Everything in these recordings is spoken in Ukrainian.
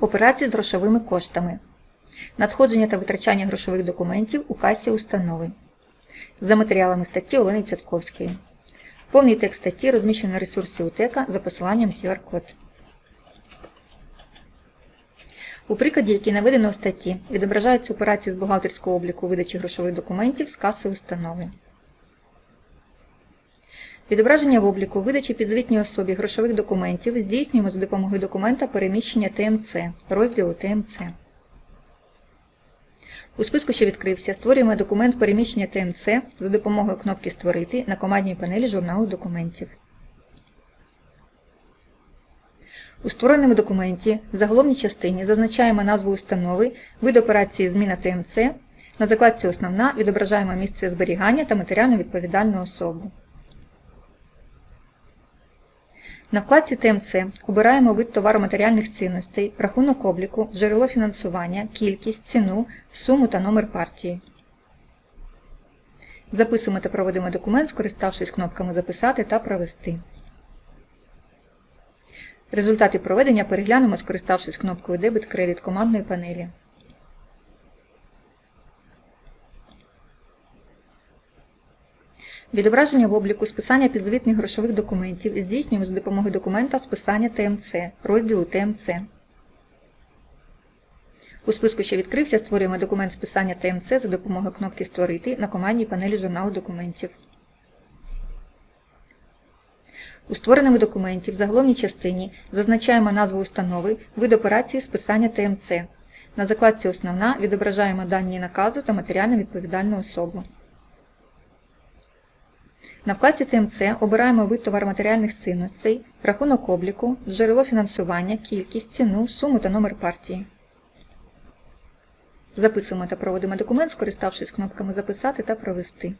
Операції з грошовими коштами. Надходження та витрачання грошових документів у касі установи. За матеріалами статті Олени Цятковської. Повний текст статті розміщено на ресурсі УТЕКа за посиланням QR-код. У прикладі, який наведено у статті, відображаються операції з бухгалтерського обліку видачі грошових документів з каси установи. Відображення в обліку видачі підзвітній особі грошових документів здійснюємо за допомогою документа переміщення ТМЦ, розділу ТМЦ. У списку, що відкрився, створюємо документ переміщення ТМЦ за допомогою кнопки Створити на командній панелі журналу документів. У створеному документі в заголовній частині зазначаємо назву установи, вид операції Зміна ТМЦ. На закладці Основна відображаємо місце зберігання та матеріально відповідальну особу. На вкладці ТМЦ обираємо вид товароматеріальних цінностей, рахунок обліку, джерело фінансування, кількість, ціну, суму та номер партії. Записуємо та проводимо документ, скориставшись кнопками Записати та Провести. Результати проведення переглянемо, скориставшись кнопкою Дебет-кредит командної панелі. Відображення в обліку списання підзвітних грошових документів здійснюємо за допомогою документа списання ТМЦ, розділу ТМЦ. У списку, що відкрився, створюємо документ списання ТМЦ за допомогою кнопки Створити на командній панелі журналу документів. У створеному документі в заголовній частині зазначаємо назву установи, вид операції списання ТМЦ. На закладці Основна відображаємо дані наказу та матеріально відповідальну особу. На вкладці ТМЦ обираємо вид товароматеріальних цінностей, рахунок обліку, джерело фінансування, кількість, ціну, суму та номер партії. Записуємо та проводимо документ, скориставшись кнопками Записати та Провести.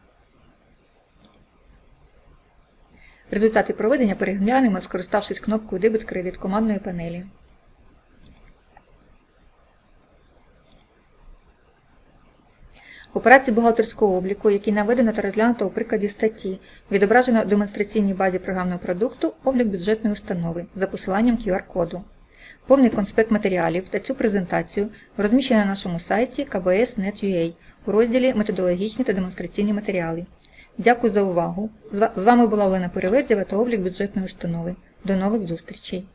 Результати проведення переглянемо, скориставшись кнопкою Дебет-кредит командної панелі. Операції бухгалтерського обліку, які наведено та розглянуто у прикладі статті, відображено в демонстраційній базі програмного продукту облік бюджетної установи за посиланням QR-коду. Повний конспект матеріалів та цю презентацію розміщено на нашому сайті kbs.net.ua у розділі Методологічні та демонстраційні матеріали. Дякую за увагу. З вами була Олена Переверзєва та облік бюджетної установи. До нових зустрічей!